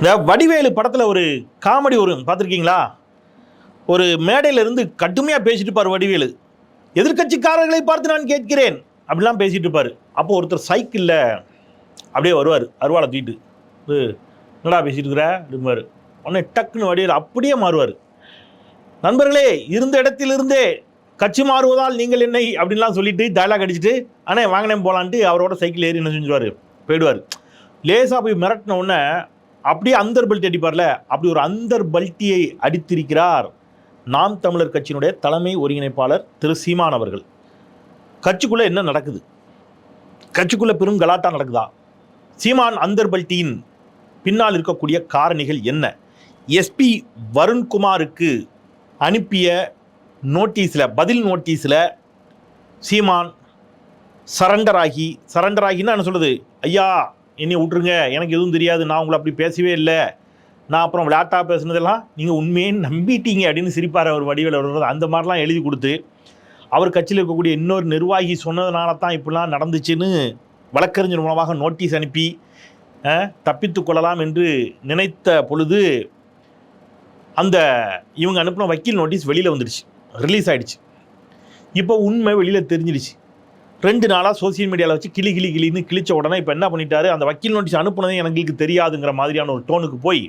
இந்த வடிவேலு படத்தில் ஒரு காமெடி வரும் பார்த்துருக்கீங்களா? ஒரு மேடையிலிருந்து கடுமையாக பேசிட்டு இருப்பார் வடிவேலு. எதிர்க்கட்சிக்காரர்களை பார்த்து நான் கேட்கிறேன். அப்படிலாம் பேசிகிட்டு இருப்பார். அப்போது ஒருத்தர் சைக்கிளில் அப்படியே வருவார். அருவாளை தூக்கிட்டு. என்னடா பேசிட்டு இருக்கிற? இருப்பார் உடனே டக்குன்னு வடிவேலு அப்படியே மாறுவார். நண்பர்களே இருந்த இடத்திலிருந்தே கட்சி மாறுவதால் நீங்கள் என்னை அப்படின்லாம் சொல்லிட்டு டைலாக் அடிச்சுட்டு அண்ணே வாங்கினே போகலான்ட்டு அவரோட சைக்கிள் ஏறி என்ன செஞ்சுருவார்? போயிடுவார். லேசாக போய் மிரட்டின உடனே அப்படியே அந்தர் பல்ட்டி அடிப்பார்ல? அப்படி ஒரு அந்தர் பல்ட்டியை அடித்திருக்கிறார். நாம் தமிழர் கட்சியினுடைய தலைமை ஒருங்கிணைப்பாளர் திரு சீமான் அவர்கள். கட்சிக்குள்ளே என்ன நடக்குது? கட்சிக்குள்ளே பெரும் கலாட்டா நடக்குதா? சீமான் அந்தர் பல்ட்டியின் பின்னால் இருக்கக்கூடிய காரணிகள் என்ன? எஸ்பி வருண்குமாருக்கு அனுப்பிய நோட்டீஸில் பதில் நோட்டீஸில் சீமான் சரண்டர் ஆகி சரண்டர் ஆகின்னா என்ன சொல்கிறது ஐயா என்னை விட்ருங்க எனக்கு எதுவும் தெரியாது. நான் உங்களை அப்படி பேசவே இல்லை. நான் அப்புறம் விளையாட்டாக பேசுனதெல்லாம் நீங்கள் உண்மையே நம்பிட்டீங்க அப்படின்னு சிரிப்பார் அவர் வடிவில் வருவது அந்த மாதிரிலாம் எழுதி கொடுத்து அவர் கட்சியில் இருக்கக்கூடிய இன்னொரு நிர்வாகி சொன்னதுனால தான் இப்படிலாம் நடந்துச்சுன்னு வழக்கறிஞர் மூலமாக நோட்டீஸ் அனுப்பி தப்பித்து கொள்ளலாம் என்று நினைத்த பொழுது அந்த இவங்க அனுப்பின வக்கீல் நோட்டீஸ் வெளியில் வந்துடுச்சு. ரிலீஸ் ஆகிடுச்சு இப்போ உண்மை வெளியில் தெரிஞ்சிடுச்சு. ரெண்டு நாளாக சோஷியல் மீடியாவில் வச்சு கிளி கிளி கிளின்னு கிழிச்ச உடனே இப்போ என்ன பண்ணிட்டாரு? அந்த வக்கீல் நோட்டீஸ் அனுப்புனதே எங்களுக்கு தெரியாதுங்கிற மாதிரியான ஒரு டோனுக்கு போய்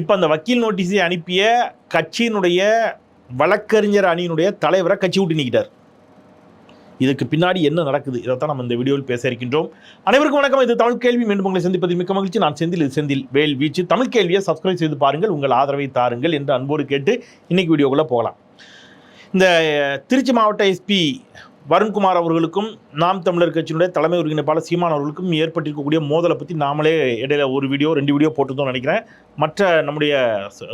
இப்போ அந்த வக்கீல் நோட்டீஸை அனுப்பிய கட்சியினுடைய வழக்கறிஞர் அணியினுடைய தலைவரை கட்சி விட்டு நிற்கிட்டார் இதுக்கு பின்னாடி என்ன நடக்குது? இதைத்தான் நம்ம இந்த வீடியோவில் பேச இருக்கின்றோம். அனைவருக்கும் வணக்கம். இது தமிழ் கேள்வி. மீண்டும் உங்களை சந்திப்பதில் மிக்க மகிழ்ச்சி. நான் செந்தில் இது செந்தில் வேல் வீச்சு. தமிழ் கேள்வியை சப்ஸ்கிரைப் செய்து பாருங்கள். உங்கள் ஆதரவை தாருங்கள் என்று அன்போடு கேட்டு இன்னைக்கு வீடியோக்குள்ளே போகலாம். இந்த திருச்சி மாவட்ட எஸ்பி வருண்குமார் அவர்களுக்கும் நாம் தமிழர் கட்சியினுடைய தலைமை ஒருங்கிணைப்பாளர் சீமான் அவர்களுக்கும் ஏற்பட்டிருக்கக்கூடிய மோதலை பற்றி நாமளே இடையில ஒரு வீடியோ ரெண்டு வீடியோ போட்டுருந்தோம் நினைக்கிறேன். மற்ற நம்முடைய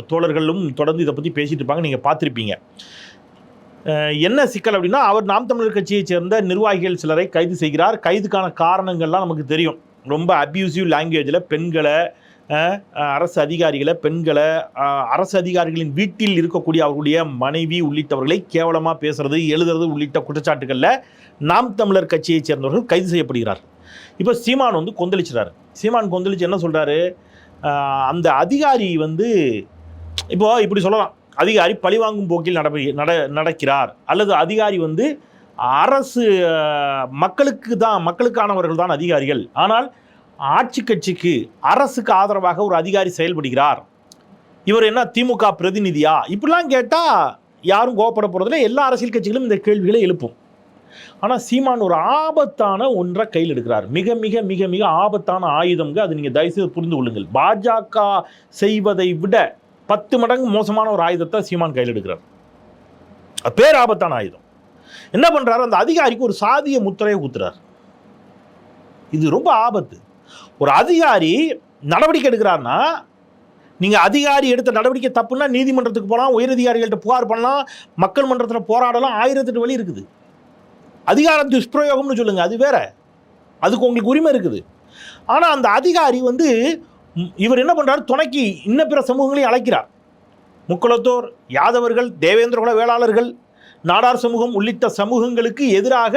தோழர்களும் தொடர்ந்து இதை பற்றி பேசிட்டு இருப்பாங்க நீங்கள் பார்த்துருப்பீங்க. என்ன சிக்கல் அப்படின்னா அவர் நாம் தமிழர் கட்சியைச் சேர்ந்த நிர்வாகிகள் சிலரை கைது செய்கிறார். கைதுக்கான காரணங்கள்லாம் நமக்கு தெரியும். ரொம்ப அப்யூசிவ் லாங்குவேஜில் பெண்களை அரசு அதிகாரிகளை பெண்களை அரசு அதிகாரிகளின் வீட்டில் இருக்கக்கூடிய அவர்களுடைய மனைவி உள்ளிட்டவர்களை கேவலமாக பேசுறது எழுதுறது உள்ளிட்ட குற்றச்சாட்டுகளில் நாம் தமிழர் கட்சியைச் சேர்ந்தவர்கள் கைது செய்யப்படுகிறார் இப்போ சீமான் வந்து கொந்தளிச்சுறாரு. சீமான் கொந்தளிச்சு என்ன சொல்கிறாரு அந்த அதிகாரி வந்து இப்போ இப்படி சொல்லலாம். அதிகாரி பழிவாங்கும் போக்கில் நட நட நடக்கிறார். அல்லது அதிகாரி வந்து அரசு மக்களுக்கு தான் மக்களுக்கானவர்கள் தான் அதிகாரிகள். ஆனால் ஆட்சி கட்சிக்கு அரசுக்கு ஆதரவாக ஒரு அதிகாரி செயல்படுகிறார். இவர் என்ன திமுக பிரதிநிதியா? இப்படிலாம் கேட்டால் யாரும் கோவப்பட போகிறதில்ல எல்லா அரசியல் கட்சிகளும் இந்த கேள்விகளை எழுப்பும். ஆனால் சீமான் ஒரு ஆபத்தான ஒன்றை கையில் எடுக்கிறார். மிக மிக மிக மிக ஆபத்தான ஆயுதம்ங்க. அது நீங்கள் தயவுசெய்து புரிந்து கொள்ளுங்கள். பாஜக செய்வதை விட பத்து மடங்கு மோசமான ஒரு ஆயுதத்தை சீமான் கையில் எடுக்கிறார். அது பேர் ஆபத்தான ஆயுதம். என்ன பண்ணுறாரு அந்த அதிகாரிக்கு ஒரு சாதிய முத்திரையை குத்துறார் இது ரொம்ப ஆபத்து. ஒரு அதிகாரி நடவடிக்கை எடுக்கிறாருன்னா நீங்கள் அதிகாரி எடுத்த நடவடிக்கை தப்புன்னா நீதிமன்றத்துக்கு போகலாம் உயரதிகாரிகள்கிட்ட புகார் பண்ணலாம் மக்கள் மன்றத்தில் போராடலாம் ஆயிரத்தெட்டு வழி இருக்குது. அதிகார துஷ்பிரயோகம்னு சொல்லுங்கள் அது வேற. அதுக்கு உங்களுக்கு உரிமை இருக்குது. ஆனால் அந்த அதிகாரி வந்து இவர் என்ன பண்ணுறாரு துணைக்கு இன்ன பிற சமூகங்களையும் அழைக்கிறார். முக்குளத்தோர் யாதவர்கள் தேவேந்திரகுல வேளாளர்கள் நாடார் சமூகம் உள்ளிட்ட சமூகங்களுக்கு எதிராக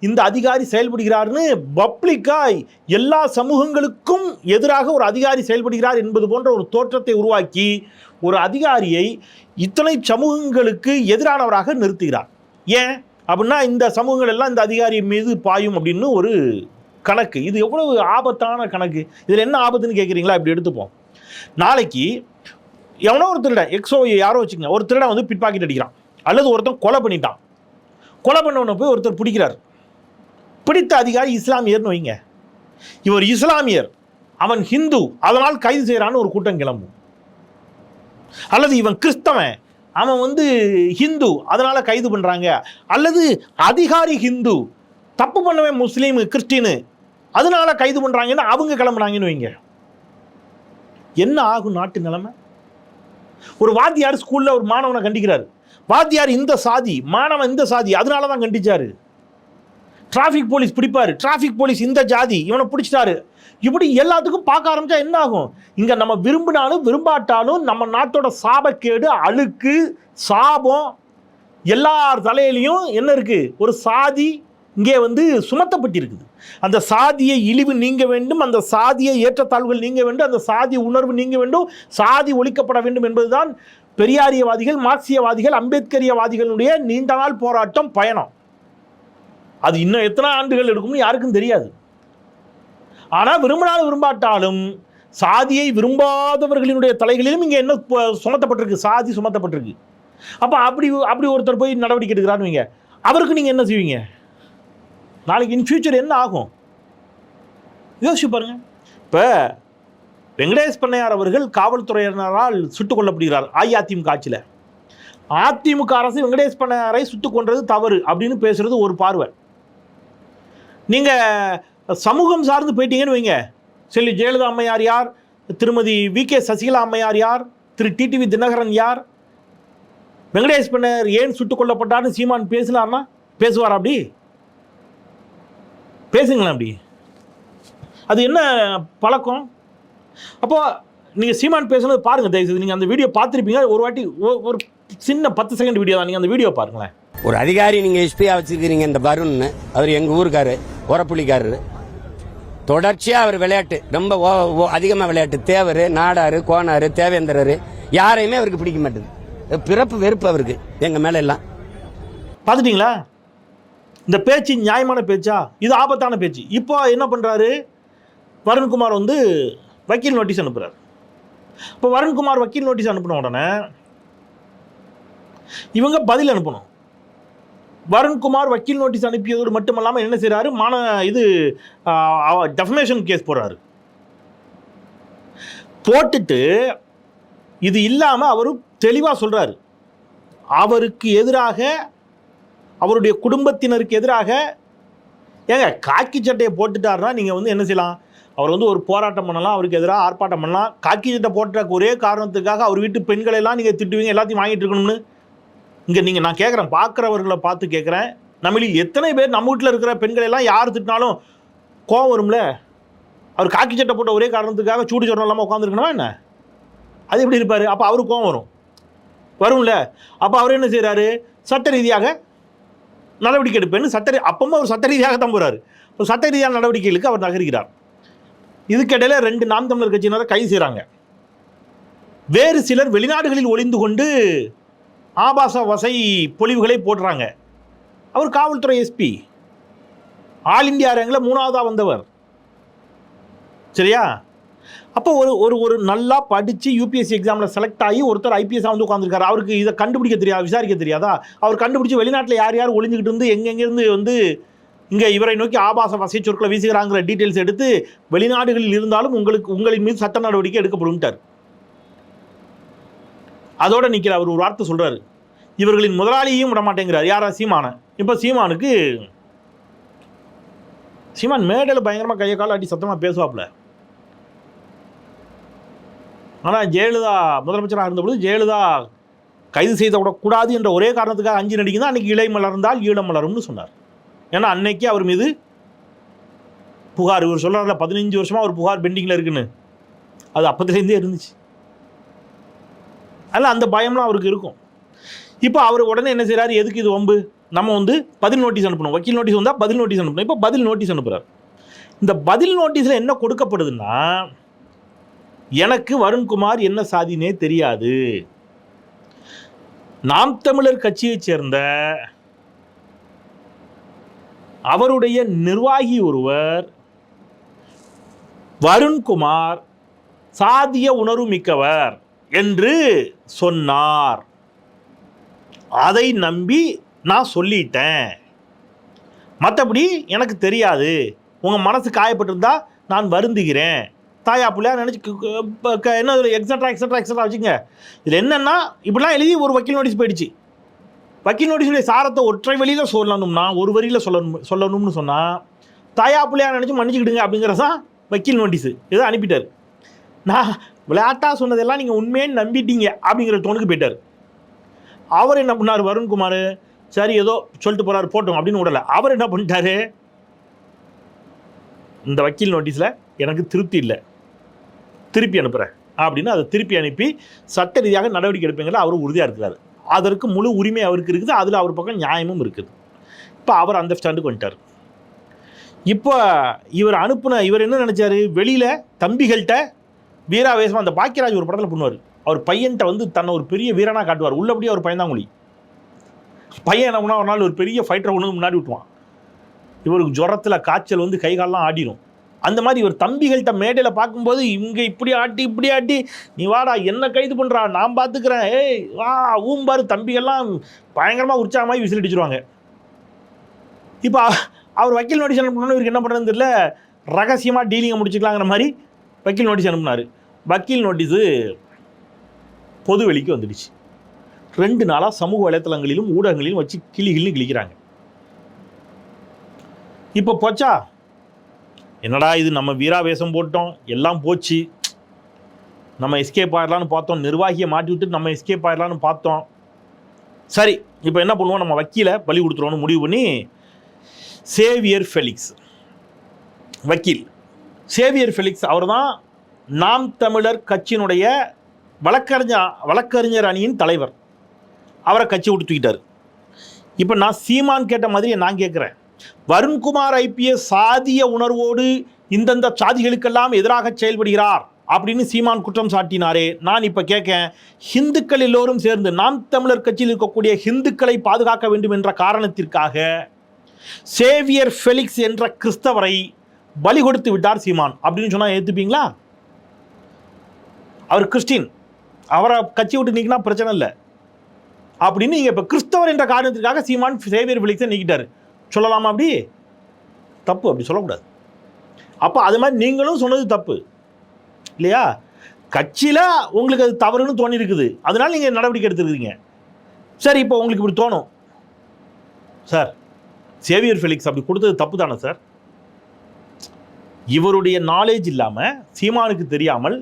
இந்த அதிகாரி செயல்படுகிறார்னு பப்ளிக்காய் எல்லா சமூகங்களுக்கும் எதிராக ஒரு அதிகாரி செயல்படுகிறார் என்பது போன்ற ஒரு தோற்றத்தை உருவாக்கி ஒரு அதிகாரியை இத்தனை சமூகங்களுக்கு எதிரானவராக நிறுத்துகிறார். ஏன்? அப்படின்னா இந்த சமூகங்கள் எல்லாம் இந்த அதிகாரி மீது பாயும் அப்படின்னு ஒரு கணக்கு. இது எவ்வளவு ஆபத்தான கணக்கு. இதில் என்ன ஆபத்துன்னு கேட்குறீங்களா? இப்படி எடுத்துப்போம். நாளைக்கு எவனோ ஒரு திருடன் எக்ஸோ யாரோ வச்சுக்கோங்க ஒரு திருடன் வந்து பிட் பாக்கெட் அடிக்கிறான். அல்லது ஒருத்தன் கொலை பண்ணிட்டான். கொலை பண்ணவனை போய் ஒருத்தர் பிடிக்கிறார். பிடித்த அதிகாரி இஸ்லாமியர்னு வைங்க. இவர் இஸ்லாமியர். அவன் ஹிந்து. அதனால் கைது செய்கிறான்னு ஒரு கூட்டம் கிளம்பும். அல்லது இவன் கிறிஸ்தவன். அவன் வந்து ஹிந்து. அதனால் கைது பண்ணுறாங்க அல்லது அதிகாரி ஹிந்து. தப்பு பண்ணவன் முஸ்லீம் கிறிஸ்டினு. அதனால் கைது பண்ணுறாங்கன்னு அவங்க கிளம்புனாங்கன்னு வைங்க. என்ன ஆகும் நாட்டு நிலைமை? ஒரு வாத்தியார் ஸ்கூலில் ஒரு மாணவனை கண்டிக்கிறாரு. வாத்தியார் இந்த சாதி மாணவன் இந்த சாதி அதனால தான் கண்டிச்சாரு. டிராஃபிக் போலீஸ் பிடிப்பார். டிராஃபிக் போலீஸ் இந்த ஜாதி இவனை பிடிச்சிட்டாரு. இப்படி எல்லாத்துக்கும் பார்க்க ஆரம்பிச்சா என்ன ஆகும்? இங்கே நம்ம விரும்பினாலும் விரும்பாட்டாலும் நம்ம நாட்டோட சாபக்கேடு அழுக்கு சாபம் எல்லார் தலையிலையும் என்ன இருக்குது ஒரு சாதி இங்கே வந்து சுமத்தப்பட்டிருக்குது. அந்த சாதியை இழிவு நீங்க வேண்டும் அந்த சாதியை ஏற்றத்தாழ்வுகள் நீங்க வேண்டும் அந்த சாதி உணர்வு நீங்க வேண்டும் சாதி ஒழிக்கப்பட வேண்டும் என்பதுதான் பெரியாரியவாதிகள் மார்க்சியவாதிகள் அம்பேத்கரியவாதிகளுடைய நீண்ட நாள் போராட்டம் பயணம். அது இன்னும் எத்தனை ஆண்டுகள் எடுக்கும்னு யாருக்கும் தெரியாது. ஆனால் விரும்பினால் விரும்பாட்டாலும் சாதியை விரும்பாதவர்களினுடைய தலைகளிலும் இங்கே என்ன சுமத்தப்பட்டிருக்கு? சாதி சுமத்தப்பட்டிருக்கு. அப்போ அப்படி அப்படி ஒருத்தர் போய் நடவடிக்கை எடுக்கிறான்னு வைங்க. அவருக்கு நீங்கள் என்ன செய்வீங்க? நாளைக்கு இன் ஃபியூச்சர் என்ன ஆகும்? யோசிச்சு பாருங்கள் இப்போ வெங்கடேஷ் பண்ணையார் அவர்கள் காவல்துறையினரால் சுட்டுக் கொல்லப்படுகிறார் அஇஅதிமுக ஆட்சியில். அதிமுக அரசு வெங்கடேஷ் பண்ணையாரை சுட்டுக் கொன்றது தவறு அப்படின்னு பேசுறது ஒரு பார்வை. நீங்கள் சமூகம் சார்ந்து போயிட்டீங்கன்னு வைங்க. செல்வி ஜெயலலிதா அம்மையார் யார்? திருமதி வி கே சசிகலா அம்மையார் யார்? திரு டிடிவி தினகரன் யார்? வெங்கடேஷ் பண்ணையார் ஏன் சுட்டுக் கொல்லப்பட்டார்னு சீமான் பேசினார்னா? பேசுவார் அப்படி? பேசுங்களேன் அப்படி. அது என்ன பழக்கம்? அப்போ நீங்கள் சீமான் பேசுனது பாருங்கள் தயவுசெய்து. நீங்கள் அந்த வீடியோ பார்த்துருப்பீங்க. ஒரு வாட்டி ஒரு சின்ன பத்து செகண்ட் வீடியோ தான். நீங்கள் அந்த வீடியோ பாருங்களேன். ஒரு அதிகாரி நீங்க எஸ்பியா வச்சிருக்கிறீங்க இந்த வருண்னு. அவர் எங்க ஊருக்காரு ஓரப்புள்ளிக்காரரு. தொடர்ச்சியா அவர் விளையாட்டு ரொம்ப ஓ- ஓ- அதிகமா விளையாட்டு. தேவர் நாடாரு கோனாரு தேவேந்திரரு யாரையுமே அவருக்கு பிடிக்க மாட்டேது. பிறப்பு வெறுப்பு அவருக்கு எங்க மேல எல்லாம் பார்த்துட்டீங்களா? இந்த பேச்சு நியாயமான பேச்சா? இது ஆபத்தான பேச்சு. இப்போ என்ன பண்ணுறாரு வருண்குமார் வந்து வக்கீல் நோட்டீஸ் அனுப்புகிறார் இப்போ வருண்குமார் வக்கீல் நோட்டீஸ் அனுப்பின உடனே இவங்க பதில் அனுப்பணும். வருண்குமார் வக்கீல் நோட்டீஸ் அனுப்பியதோடு மட்டுமல்லாமல் என்ன செய்கிறாரு மான இது டெஃபமேஷன் கேஸ் போடுறாரு. போட்டுட்டு இது இல்லாமல் அவர் தெளிவாக சொல்கிறாரு அவருக்கு எதிராக அவருடைய குடும்பத்தினருக்கு எதிராக ஏங்க காக்கி சட்டையை போட்டுட்டாருன்னா நீங்கள் வந்து என்ன செய்யலாம்? அவர் வந்து ஒரு போராட்டம் பண்ணலாம் அவருக்கு எதிராக ஆர்ப்பாட்டம் பண்ணலாம். காக்கி சட்டை போட்ட ஒரே காரணத்துக்காக அவர் வீட்டு பெண்களை எல்லாம் நீங்கள் திட்டுவீங்க எல்லாத்தையும் வாங்கிட்டு இருக்கணும்னு. இங்கே நீங்கள் நான் கேட்குறேன் பார்க்குறவர்களை பார்த்து கேட்குறேன் நம்மளில் எத்தனை பேர் நம்ம வீட்டில் இருக்கிற பெண்களை எல்லாம் யார் திட்டினாலும் கோவம் வரும்ல? அவர் காக்கி சட்டை போட்ட ஒரே காரணத்துக்காக சூடு சொரணம் இல்லாமல் உட்காந்துருக்கணுமா என்ன? அது எப்படி இருப்பார்? அப்போ அவருக்கு கோவம் வரும். வரும்ல? அப்போ அவர் என்ன செய்கிறாரு சட்ட ரீதியாக நடவடிக்கை எடுப்பேன்னு சட்ட ரீ- அவர் சட்ட ரீதியாக தான் போகிறாரு இப்போ சட்ட ரீதியான நடவடிக்கைகளுக்கு அவர் நகர்கிறார் இதுக்கிடையில ரெண்டு நாம் தமிழர் கட்சியினரை கைது செய்கிறாங்க வேறு சிலர் வெளிநாடுகளில் ஒளிந்து கொண்டு ஆபாச வசை பொழிவுகளை போடுறாங்க. அவர் காவல்துறை எஸ்பி. ஆல் இந்தியா ரேங்கில் மூணாவதாக வந்தவர். சரியா? அப்போ ஒரு ஒரு ஒரு நல்லா படித்து யூபிஎஸ்சி எக்ஸாமில் செலக்ட் ஆகி ஒருத்தர் ஐபிஎஸ் வந்து உட்காந்துருக்காரு அவருக்கு இதை கண்டுபிடிக்க தெரியாது விசாரிக்க தெரியாதா? அவர் கண்டுபிடிச்சி வெளிநாட்டில் யார் யார் ஒளிஞ்சிக்கிட்டு இருந்து எங்கெங்கேருந்து வந்து இங்கே இவரை நோக்கி ஆபாச வசை சொற்களை வீசுகிறாங்கிற டீட்டெயில்ஸ் எடுத்து வெளிநாடுகளில் இருந்தாலும் உங்களுக்கு உங்களின் மீது சட்ட நடவடிக்கை எடுக்கப்படும்ட்டார். அதோட நிற்கிற அவர் ஒரு வார்த்தை சொல்கிறார் இவர்களின் முதலாளியையும் விட மாட்டேங்கிறார். யாரா? சீமான. இப்போ சீமானுக்கு சீமான் மேடையில் பயங்கரமாக கையை கால அடி சத்தமாக பேசுவாப்புல. ஆனால் ஜெயலலிதா முதலமைச்சராக இருந்தபொழுது ஜெயலலிதா கைது செய்த விடக்கூடாது என்ற ஒரே காரணத்துக்காக அஞ்சு நடிக்கு தான் அன்றைக்கி இலை மலர்ந்தால் ஈழம் மலரும்னு சொன்னார். ஏன்னா அன்னைக்கு அவர் மீது புகார். இவர் சொல்கிறார்ல பதினஞ்சு வருஷமாக ஒரு புகார் பெண்டிங்கில் இருக்குன்னு. அது அப்பத்துலேருந்தே இருந்துச்சு. அதில் அந்த பயம்லாம் அவருக்கு இருக்கும். இப்போ அவர் உடனே என்ன செய்கிறாரு எதுக்கு இது வம்பு? நம்ம வந்து பதில் நோட்டீஸ் அனுப்பணும். வக்கீல் நோட்டீஸ் வந்தால் பதில் நோட்டீஸ் அனுப்பணும். இப்போ பதில் நோட்டீஸ் அனுப்புகிறார் இந்த பதில் நோட்டீஸில் என்ன கொடுக்கப்படுதுன்னா எனக்கு வருண்குமார் என்ன சாதினே தெரியாது. நாம் தமிழர் கட்சியைச் சேர்ந்த அவருடைய நிர்வாகி ஒருவர் வருண்குமார் சாதிய உணர்வு மிக்கவர் என்று சொன்னார். அதை நம்பி நான் சொல்லிட்டேன். மற்றபடி எனக்கு தெரியாது. உங்கள் மனசு காயப்பட்டிருந்தா நான் வருந்துகிறேன். தாயா பிள்ளையா நினச்சி என்ன எக்ஸட்ரா எக்ஸட்ரா எக்ஸட்ரா வச்சுங்க இதில் என்னென்னா இப்படிலாம் எழுதி ஒரு வக்கீல் நோட்டீஸ் போயிடுச்சு. வக்கீல் நோட்டீஸுடைய சாரத்தை ஒற்றை வழியில் சொல்லணும்னா ஒரு வரியில் சொல்லணும் சொல்லணும்னு சொன்னால் தாயா பிள்ளையா நினச்சி மன்னிச்சுக்கிடுங்க அப்படிங்கிறதான் வக்கீல் நோட்டீஸு. இதை அனுப்பிட்டார். நான் விளையாட்டாக சொன்னதெல்லாம் நீங்கள் உண்மையே நம்பிட்டீங்க அப்படிங்கிற டோனுக்கு போயிட்டார். அவர் என்ன பண்ணார்? வருண்குமார் சரி ஏதோ சொல்லிட்டு போகிறார் போட்டோம் அப்படின்னு விடலை. அவர் என்ன பண்ணிட்டாரு? இந்த வக்கீல் நோட்டீஸில் எனக்கு திருப்தி இல்லை. திருப்பி அனுப்புகிறேன் அப்படின்னு அதை திருப்பி அனுப்பி சட்ட ரீதியாக நடவடிக்கை எடுப்பீங்களா அவர் உறுதியாக இருக்கிறார். அதற்கு முழு உரிமை அவருக்கு இருக்குது அதில் அவர் பக்கம் நியாயமும் இருக்குது. இப்போ அவர் அந்த ஸ்டாண்டுக்கு வந்துட்டார். இப்போ இவர் அனுப்புன இவர் என்ன நினைச்சாரு? வெளியில தம்பிகள்கிட்ட வீராவேசம் அந்த பாக்கியராஜ் ஒரு படத்தில் பண்ணுவார். அவர் பையன்கிட்ட வந்து தன்னை ஒரு பெரிய வீரனா காட்டுவார். உள்ளபடியே அவர் பையன் தான் பையன் என்ன ஒரு நாள் ஒரு பெரிய ஃபைட்டரை ஒன்று முன்னாடி விட்டுவான் இவருக்கு ஜுரத்தில் காய்ச்சல் வந்து கை கால்லாம் ஆடிடும் அந்த மாதிரி இவர் தம்பிகள்கிட்ட மேடையில் பார்க்கும்போது இங்கே இப்படி ஆட்டி இப்படி ஆட்டி. நீ வாடா என்ன கைது பண்ணுறா நான் பார்த்துக்கிறேன் ஏய் வா ஊம்பாரு தம்பிகள்லாம் பயங்கரமாக உற்சாகமாகி விசில் அடிச்சிருவாங்க இப்போ அவர் வக்கீல் நோட்டீஸ் அனுப்பணும்னு இவருக்கு என்ன பண்ணுறதுன்னு தெரியல. ரகசியமாக டீலிங்கை முடிச்சுக்கலாங்கிற மாதிரி வக்கீல் நோட்டீஸ் அனுப்புனார். வக்கீல் நோட்டீஸு பொது வெளிக்கு வந்துடுச்சு. ரெண்டு நாளாக சமூக வலைத்தளங்களிலும் ஊடகங்களிலும் வச்சு கிளி கிளி கிழிக்கிறாங்க இப்போ போச்சா என்னடா இது நம்ம வீராவேசம் போட்டோம் எல்லாம் போச்சு. நம்ம எஸ்கேப் ஆயிடலான்னு பார்த்தோம் நிர்வாகியை மாட்டி விட்டு நம்ம எஸ்கேப் ஆயிடலான்னு பார்த்தோம். சரி இப்போ என்ன பண்ணுவோம் நம்ம வக்கீலை பலி கொடுத்துருவோம்னு முடிவு பண்ணி சேவியர் ஃபெலிக்ஸ் வக்கீல். சேவியர் ஃபெலிக்ஸ் அவர் தான் நாம் தமிழர் கட்சியினுடைய வழக்கறிஞர் வழக்கறிஞர் அணியின் தலைவர். அவரை கட்சி விட்டு தூக்கிட்டார். இப்போ நான் சீமான் கேட்ட மாதிரி நான் கேட்குறேன் வருண்குமார் ஐபிஎஸ் சாதிய உணர்வோடு இந்தந்த சாதிகளுக்கெல்லாம் எதிராக செயல்படுகிறார் அப்படின்னு சீமான் குற்றம் சாட்டினாரே. நான் இப்போ கேட்கேன் ஹிந்துக்கள் எல்லோரும் சேர்ந்து நாம் தமிழர் கட்சியில் இருக்கக்கூடிய ஹிந்துக்களை பாதுகாக்க வேண்டும் என்ற காரணத்திற்காக சேவியர் ஃபெலிக்ஸ் என்ற கிறிஸ்தவரை பலி கொடுத்து விட்டார் சீமான். அப்படின்னு சொன்னால் ஏற்றுப்பீங்களா அவர் கிறிஸ்டின். அவரை கட்சி விட்டு நீக்கினா பிரச்சனை இல்லை. அப்படின்னு நீங்கள் இப்போ கிறிஸ்தவர் என்ற காரணத்திற்காக சீமான் சேவியர் ஃபெலிக்ஸை நீக்கிட்டார். சொல்லலாமா அப்படி? தப்பு. அப்படி சொல்லக்கூடாது. அப்போ அது மாதிரி நீங்களும் சொன்னது தப்பு. இல்லையா? கட்சியில் உங்களுக்கு அது தவறுன்னு தோணி இருக்குது அதனால் நீங்கள் நடவடிக்கை எடுத்துருக்கீங்க சரி இப்போ உங்களுக்கு இப்படி தோணும். சார் சேவியர் ஃபெலிக்ஸ் அப்படி கொடுத்தது தப்பு தானே சார்? இவருடைய நாலேஜ் இல்லாமல் சீமானுக்கு தெரியாமல்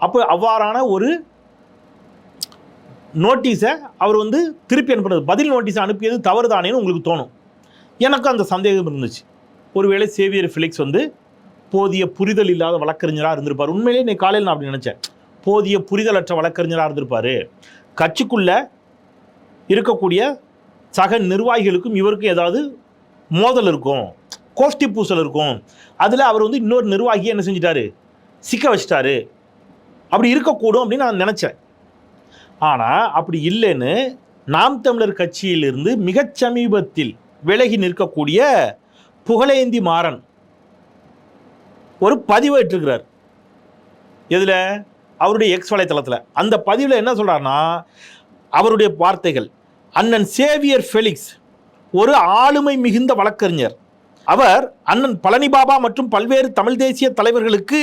அப்போ அவ்வாறான ஒரு நோட்டீஸை அவர் வந்து திருப்பி அனுப்புனது பதில் நோட்டீஸை அனுப்பியது தவறு தானேன்னு உங்களுக்கு தோணும். எனக்கும் அந்த சந்தேகம் இருந்துச்சு. ஒருவேளை சேவியர் ஃபிலிக்ஸ் வந்து போதிய புரிதல் இல்லாத வழக்கறிஞராக இருந்திருப்பார். உண்மையிலேயே இன்னைக்கு காலையில் நான் அப்படி நினச்சேன். போதிய புரிதலற்ற வழக்கறிஞராக இருந்திருப்பார். கட்சிக்குள்ளே இருக்கக்கூடிய சக நிர்வாகிகளுக்கும் இவருக்கும் ஏதாவது மோதல் இருக்கும். கோஷ்டி பூசல் இருக்கும். அதில் அவர் வந்து இன்னொரு நிர்வாகியை என்ன செஞ்சிட்டாரு? சிக்க வச்சிட்டாரு. அப்படி இருக்கக்கூடும் அப்படின்னு நான் நினச்சேன். ஆனால் அப்படி இல்லைன்னு நாம் தமிழர் கட்சியிலிருந்து மிகச் சமீபத்தில் விலகி நிற்கக்கூடிய புகழேந்தி மாறன் ஒரு பதிவேற்றுகிறார் இட்டிருக்கிறார். எதில்? அவருடைய எக்ஸ் வலைத்தளத்தில். அந்த பதிவில் என்ன சொல்கிறாருன்னா அவருடைய வார்த்தைகள் அண்ணன் சேவியர் ஃபெலிக்ஸ் ஒரு ஆளுமை மிகுந்த வழக்கறிஞர். அவர் அண்ணன் பழனி பாபா மற்றும் பல்வேறு தமிழ் தேசிய தலைவர்களுக்கு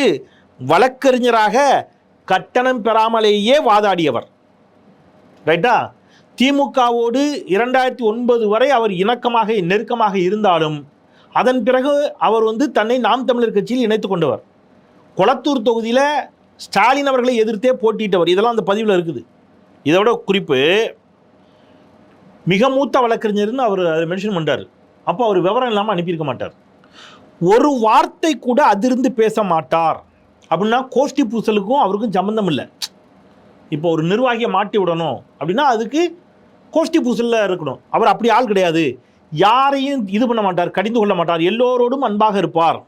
வழக்கறிஞராக கட்டணம் பெறாமலேயே வாதாடியவர். ரைட்டா திமுகவோடு இரண்டாயிரத்தி ஒன்பது வரை அவர் இணக்கமாக நெருக்கமாக இருந்தாலும் அதன் பிறகு அவர் வந்து தன்னை நாம் தமிழர் கட்சியில் இணைத்து கொண்டவர். கொளத்தூர் தொகுதியில் ஸ்டாலின் அவர்களை எதிர்த்தே போட்டியிட்டவர். இதெல்லாம் அந்த பதிவில் இருக்குது. இதோட குறிப்பு மிக மூத்த வழக்கறிஞர்னு அவர் அதை மென்ஷன் பண்ணிட்டார். அப்போ அவர் விவரம் இல்லாமல் அனுப்பியிருக்க மாட்டார். ஒரு வார்த்தை கூட அதிர்ந்து பேச மாட்டார். அப்படின்னா கோஷ்டி பூசலுக்கும் அவருக்கும் சம்மந்தம் இல்லை. இப்போ ஒரு நிர்வாகியை மாட்டி விடணும். அப்படின்னா அதுக்கு கோஷ்டி பூசலில் இருக்கணும். அவர் அப்படி ஆள் கிடையாது. யாரையும் இது பண்ண மாட்டார் கடிந்து கொள்ள மாட்டார். எல்லோரோடும் அன்பாக இருப்பார்.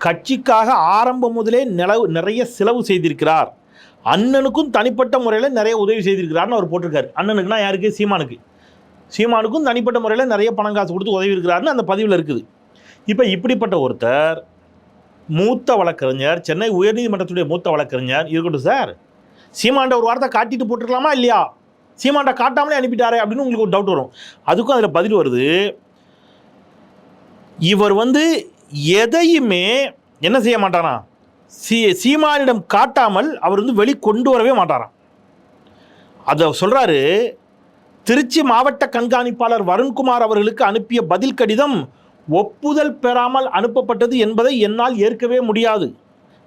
கட்சிக்காக ஆரம்பம் முதலே நிலவு நிறைய செலவு செய்திருக்கிறார். அண்ணனுக்கும் தனிப்பட்ட முறையில் நிறைய உதவி செய்திருக்கிறார்னு அவர் போட்டிருக்காரு. அண்ணனுக்குன்னா யாருக்கு? சீமானுக்கு. சீமானுக்கும் தனிப்பட்ட முறையில் நிறைய பணம் காசு கொடுத்து உதவி இருக்கிறாருன்னு அந்த பதிவில் இருக்குது. இப்போ இப்படிப்பட்ட ஒருத்தர் மூத்த வழக்கறிஞர் சென்னை உயர்நீதிமன்றத்துடைய மூத்த வழக்கறிஞர் இருக்கட்டும் சார். சீமாண்ட ஒரு வார்த்தை காட்டிட்டு போட்டுருக்கலாமா இல்லையா? சீமாண்ட காட்டாமலே அனுப்பிட்டாரே அப்படின்னு உங்களுக்கு ஒரு டவுட் வரும். அதுக்கும் அதில் பதில் வருது. இவர் வந்து எதையுமே என்ன செய்ய மாட்டாரா? சீ சீமானிடம் காட்டாமல் அவர் வந்து வெளி கொண்டு வரவே மாட்டாராம். அதை சொல்கிறாரு திருச்சி மாவட்ட கண்காணிப்பாளர் வருண்குமார் அவர்களுக்கு அனுப்பிய பதில் கடிதம் ஒப்புதல் பெறாமல் அனுப்பப்பட்டது என்பதை என்னால் ஏற்கவே முடியாது.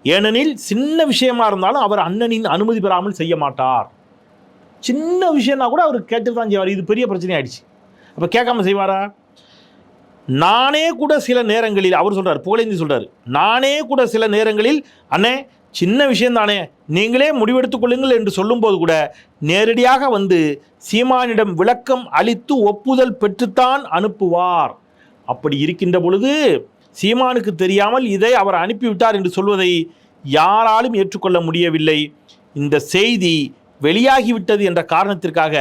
ஏனெனில் சின்ன விஷயமா இருந்தாலும் அவர் அண்ணனின் அனுமதி பெறாமல் செய்ய மாட்டார். சின்ன விஷயம்னா கூட அவர் கேட்டு தான் செய்வார். இது பெரிய பிரச்சனை ஆயிடுச்சு. அப்போ கேட்காம செய்வாரா? நானே கூட சில நேரங்களில் அவர் சொல்கிறார் புகழேந்தி சொல்கிறார் நானே கூட சில நேரங்களில் அண்ணே சின்ன விஷயந்தானே நீங்களே முடிவெடுத்துக் கொள்ளுங்கள் என்று சொல்லும்போது கூட நேரடியாக வந்து சீமானிடம் விளக்கம் அளித்து ஒப்புதல் பெற்றுத்தான் அனுப்புவார். அப்படி இருக்கின்ற பொழுது சீமானுக்கு தெரியாமல் இதை அவர் அனுப்பிவிட்டார் என்று சொல்வதை யாராலும் ஏற்றுக்கொள்ள முடியவில்லை. இந்த செய்தி வெளியாகிவிட்டது என்ற காரணத்திற்காக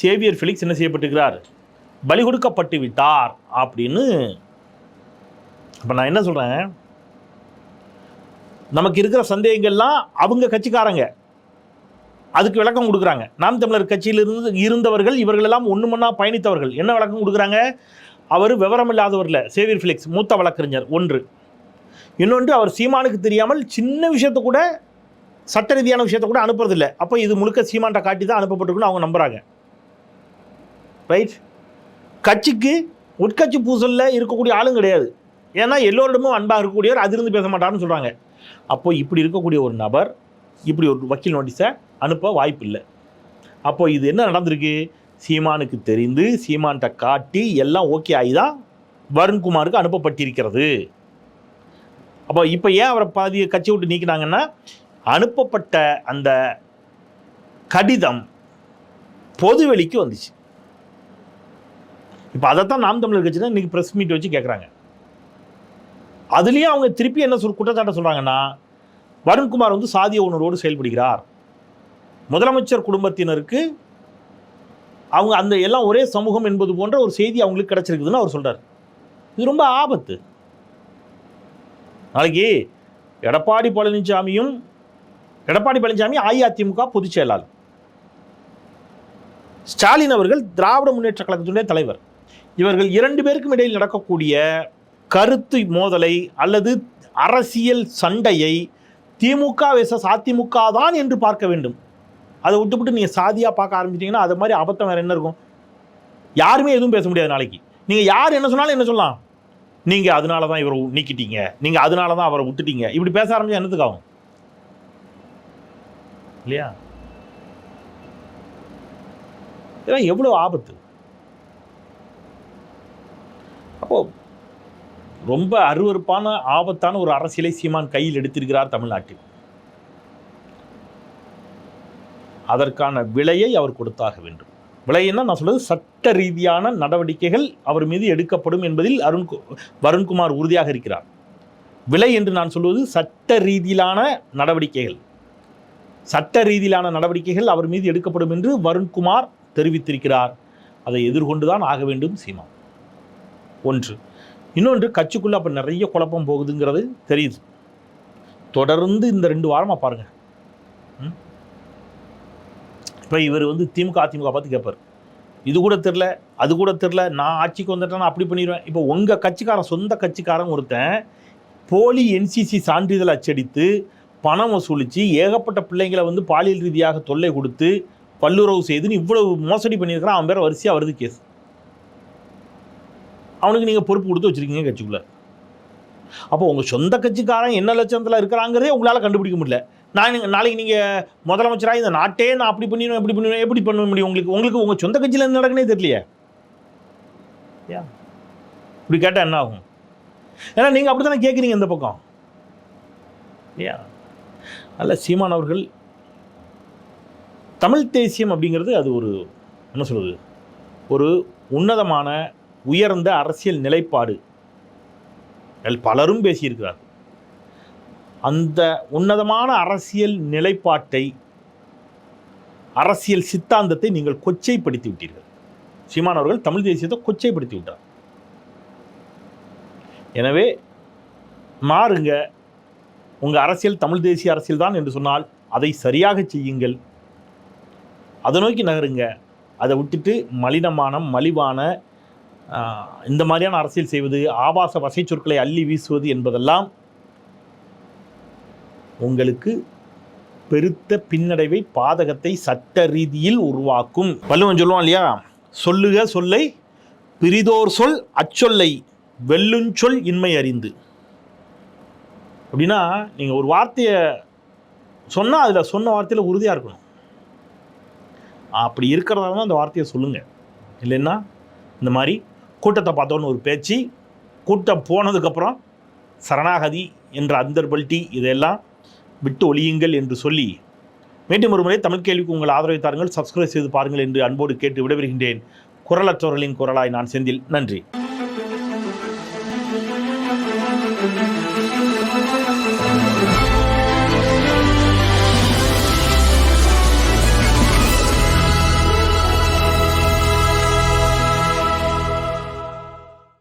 சேவியர் ஃபிலிக்ஸ் என்ன செய்யப்பட்டிருக்கிறார்? பலி கொடுக்கப்பட்டு விட்டார் அப்படின்னு. அப்போ நான் என்ன சொல்கிறேன் நமக்கு இருக்கிற சந்தேகங்கள்லாம் அவங்க கட்சிக்காரங்க. அதுக்கு விளக்கம் கொடுக்குறாங்க. நாம் தமிழர் கட்சியிலிருந்து இருந்தவர்கள் இவர்களெல்லாம் ஒன்று மண்ணா பயணித்தவர்கள். என்ன விளக்கம் கொடுக்குறாங்க? அவர் விவரம் இல்லாதவரில் சேவியர் ஃபிலிக்ஸ் மூத்த வழக்கறிஞர் ஒன்று. இன்னொன்று அவர் சீமானுக்கு தெரியாமல் சின்ன விஷயத்தை கூட சட்ட ரீதியான விஷயத்தை கூட அனுப்புறதில்லை. அப்போ இது முழுக்க சீமான்ட்ட காட்டி தான் அனுப்பப்பட்டிருக்குன்னு அவங்க நம்புகிறாங்க ரைட் கட்சிக்கு உட்கட்சி பூசலில் இருக்கக்கூடிய ஆளும் கிடையாது. ஏன்னா எல்லோரிடமும் அன்பாக இருக்கக்கூடியவர் அதிர்ந்து பேச மாட்டார்னு சொல்கிறாங்க அப்போது இப்படி இருக்கக்கூடிய ஒரு நபர் இப்படி ஒரு வக்கீல் நோட்டீஸை அனுப்ப வாய்ப்பு இல்லை அப்போது இது என்ன நடந்திருக்கு? சீமானுக்கு தெரிந்து சீமான்கிட்ட காட்டி எல்லாம் ஓகே ஆகி தான் வருண்குமாருக்கு அனுப்பப்பட்டிருக்கிறது. அப்போ இப்போ ஏன் அவரை பாதி கட்சி விட்டு நீக்கினாங்கன்னா அனுப்பப்பட்ட அந்த கடிதம் பொதுவெளிக்கு வந்துச்சு. இப்போ அதைத்தான் நாம் தமிழர் கட்சி தான் இன்றைக்கி ப்ரெஸ் மீட் வச்சு கேட்குறாங்க அதுலேயும் அவங்க திருப்பி என்ன சொல் குற்றச்சாட்டை சொல்கிறாங்கன்னா வருண்குமார் வந்து சாதிய உணர்வோடு செயல்படுகிறார். முதலமைச்சர் குடும்பத்தினருக்கு அவங்க அந்த எல்லாம் ஒரே சமூகம் என்பது போன்ற ஒரு செய்தி அவங்களுக்கு கிடச்சிருக்குதுன்னு அவர் சொல்கிறார் இது ரொம்ப ஆபத்து. நாளைக்கு எடப்பாடி பழனிசாமியும் எடப்பாடி பழனிசாமி அஇஅதிமுக பொதுச் செயலாளர். ஸ்டாலின் அவர்கள் திராவிட முன்னேற்ற கழகத்தினுடைய தலைவர். இவர்கள் இரண்டு பேருக்கும் இடையில் நடக்கக்கூடிய கருத்து மோதலை அல்லது அரசியல் சண்டையை திமுக விசஸ் அதிமுக தான் என்று பார்க்க வேண்டும். அதை விட்டுவிட்டு நீங்கள் சாதியாக பார்க்க ஆரம்பிச்சிட்டிங்கன்னா அது மாதிரி அபத்தம் வேறு என்ன இருக்கும்? யாருமே எதுவும் பேச முடியாது நாளைக்கு. நீங்கள் யார் என்ன சொன்னாலும் என்ன சொல்லலாம்? நீங்கள் அதனால தான் இவரை நீக்கிட்டீங்க. நீங்கள் அதனால தான் அவரை விட்டுட்டீங்க. இப்படி பேச ஆரம்பிச்சா என்னத்துக்கு ஆகும்? இல்லையா? இதெல்லாம் எவ்வளோ ஆபத்து? அப்போ ரொம்ப அருவருப்பான ஆபத்தான ஒரு அரசியலை சீமான் கையில் எடுத்திருக்கிறார் தமிழ்நாட்டில். அதற்கான விலையை அவர் கொடுத்தாக வேண்டும். விலைன்னா நான் சொல்வது சட்ட ரீதியான நடவடிக்கைகள் அவர் மீது எடுக்கப்படும் என்பதில் அருண் வருண்குமார் உறுதியாக இருக்கிறார். விலை என்று நான் சொல்வது சட்ட ரீதியிலான நடவடிக்கைகள். சட்ட ரீதியிலான நடவடிக்கைகள் அவர் மீது எடுக்கப்படும் என்று வருண்குமார் தெரிவித்திருக்கிறார். அதை எதிர்கொண்டு தான் ஆக வேண்டும் சீமா. ஒன்று. இன்னொன்று கட்சிக்குள்ளே அப்போ நிறைய குழப்பம் போகுதுங்கிறது தெரியுது. தொடர்ந்து இந்த ரெண்டு வாரமாக பாருங்கள் இப்போ இவர் வந்து திமுக அதிமுக பார்த்து கேட்பார் இது கூட தெரில அது கூட தெரில நான் ஆட்சிக்கு வந்துட்டேன்னா அப்படி பண்ணிடுவேன். இப்போ உங்கள் கட்சிக்காரன் சொந்த கட்சிக்காரன் ஒருத்தன் போலி என்சிசி சான்றிதழ் அச்சடித்து பணம் வசூலித்து ஏகப்பட்ட பிள்ளைங்களை வந்து பாலியல் ரீதியாக தொல்லை கொடுத்து பல்லுறவு செய்துன்னு இவ்வளவு மோசடி பண்ணியிருக்கிறான். அவன் பேர் வரிசையாக வருது கேஸ் அவனுக்கு நீங்கள் பொறுப்பு கொடுத்து வச்சுருக்கீங்க கட்சிக்குள்ளே. அப்போ உங்கள் சொந்த கட்சிக்காரன் என்ன லட்சத்தில் இருக்கிறாங்கிறதே உங்களால் கண்டுபிடிக்க முடியல. நான் நாளைக்கு நீங்கள் முதலமைச்சராக இந்த நாட்டே நான் அப்படி பண்ணிடுவேன் எப்படி பண்ணிடுவேன் எப்படி பண்ண முடியும் உங்களுக்கு? உங்களுக்கு உங்கள் சொந்த கட்சியில் என்ன நடக்குனே தெரியலையே. யா. இப்படி கேட்டால் என்ன ஆகும்? ஏன்னா நீங்கள் அப்படி தானே கேட்குறீங்க இந்த பக்கம். யா. அல்ல சீமான் அவர்கள் தமிழ் தேசியம் அப்படிங்கிறது அது ஒரு என்ன சொல்கிறது ஒரு உன்னதமான உயர்ந்த அரசியல் நிலைப்பாடு. அதில் பலரும் பேசியிருக்கிறார் அந்த உன்னதமான அரசியல் நிலைப்பாட்டை அரசியல் சித்தாந்தத்தை நீங்கள் கொச்சைப்படுத்தி விட்டீர்கள். சீமான் அவர்கள் தமிழ் தேசியத்தை கொச்சைப்படுத்தி விட்டார். எனவே மாறுங்க உங்கள் அரசியல் தமிழ் தேசிய அரசியல் தான் என்று சொன்னால் அதை சரியாக செய்யுங்கள். அதை நோக்கி நகருங்க. அதை விட்டுட்டு மலினமான மலிவான இந்த மாதிரியான அரசியல் செய்வது ஆபாச வசை சொற்களை அள்ளி வீசுவது என்பதெல்லாம் உங்களுக்கு பெருத்த பின்னடைவை பாதகத்தை சட்ட ரீதியில் உருவாக்கும். வள்ளுவன் சொல்லுவான் இல்லையா? சொல்லுக சொல்லை பிரிதோர் சொல் அச்சொல்லை வெல்லுஞ்சொல் இன்மை அறிந்து. அப்படின்னா நீங்கள் ஒரு வார்த்தையை சொன்னால் அதில் சொன்ன வார்த்தையில் உறுதியாக இருக்கணும். அப்படி இருக்கிறதால தான் அந்த வார்த்தையை சொல்லுங்கள் இல்லைன்னா இந்த மாதிரி கூட்டத்தை பார்த்தோன்னு ஒரு பேச்சு கூட்டம் போனதுக்கப்புறம் சரணாகதி என்ற அந்தர்பல்ட்டி இதையெல்லாம் விட்டு ஒழியுங்கள் என்று சொல்லி மீண்டும் ஒரு முறை தமிழ் கேள்விக்கு உங்கள் ஆதரவை தாருங்கள். சப்ஸ்கிரைப் செய்து பாருங்கள் என்று அன்போடு கேட்டு விடைபெறுகின்றேன். குரலற்றவர்களின் குரலாய் நான் செந்தில். நன்றி.